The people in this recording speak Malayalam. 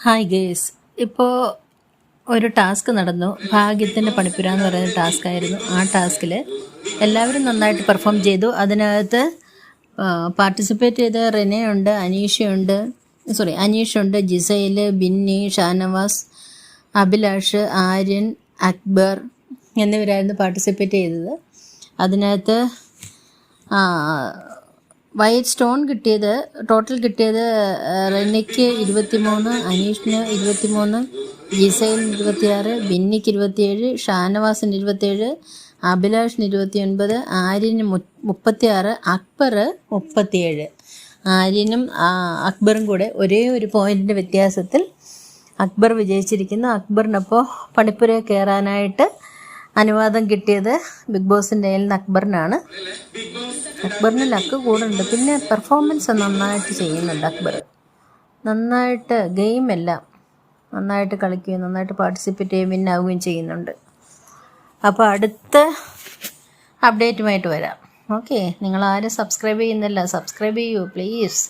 ഹായ് ഗേസ് ഇപ്പോൾ ഒരു ടാസ്ക് നടന്നു. ഭാഗ്യത്തിന്റെ പണിപ്പുര എന്ന് പറയുന്ന ടാസ്ക് ആയിരുന്നു ആ ടാസ്കിൽ എല്ലാവരും നന്നായിട്ട് പെർഫോം ചെയ്തു. അതിനകത്ത് പാർട്ടിസിപ്പേറ്റ് ചെയ്ത റെനെ ഉണ്ട് അനീഷയുണ്ട് സോറി അനീഷുണ്ട് ജിസൈൽ ബിന്നി ഷാനവാസ് അഭിലാഷ് ആര്യൻ അക്ബർ എന്നിവരായിരുന്നു പാർട്ടിസിപ്പേറ്റ് ചെയ്തത്. അതിനകത്ത് വൈറ്റ് സ്റ്റോൺ കിട്ടിയത് ടോട്ടൽ കിട്ടിയത് റെന്നയ്ക്ക് ഇരുപത്തിമൂന്ന് അനീഷിന് ഇരുപത്തിമൂന്ന് ജിസൈലിന് ഇരുപത്തിയാറ് ബിന്നിക്ക് ഇരുപത്തിയേഴ് ഷാനവാസിന് ഇരുപത്തിയേഴ് അഭിലാഷിന് ഇരുപത്തിയൊൻപത് ആര്യന് മു- മുപ്പത്തിയാറ് അക്ബർ മുപ്പത്തിയേഴ്. ആര്യനും അക്ബറും കൂടെ ഒരേ ഒരു പോയിന്റിന്റെ വ്യത്യാസത്തിൽ അക്ബർ വിജയിച്ചിരിക്കുന്നു. അക്ബറിനപ്പോൾ പണിപ്പുര കയറാനായിട്ട് അനുവാദം കിട്ടിയത് ബിഗ് ബോസിന്റെ കയ്യിൽ അക്ബറിനാണ്. അക്ബറിന് ലക്ക് കൂടുന്നുണ്ട്. പിന്നെ പെർഫോമൻസ് നന്നായിട്ട് ചെയ്യുന്നുണ്ട് അക്ബർ. നന്നായിട്ട് ഗെയിം എല്ലാം നന്നായിട്ട് കളിക്കുകയും നന്നായിട്ട് പാർട്ടിസിപ്പേറ്റ് ചെയ്യുകയും വിൻ ആവുകയും ചെയ്യുന്നുണ്ട്. അപ്പോൾ അടുത്ത അപ്ഡേറ്റുമായിട്ട് വരാം. ഓക്കെ നിങ്ങൾ ആരും സബ്സ്ക്രൈബ് ചെയ്യുന്നില്ല. സബ്സ്ക്രൈബ് ചെയ്യൂ പ്ലീസ്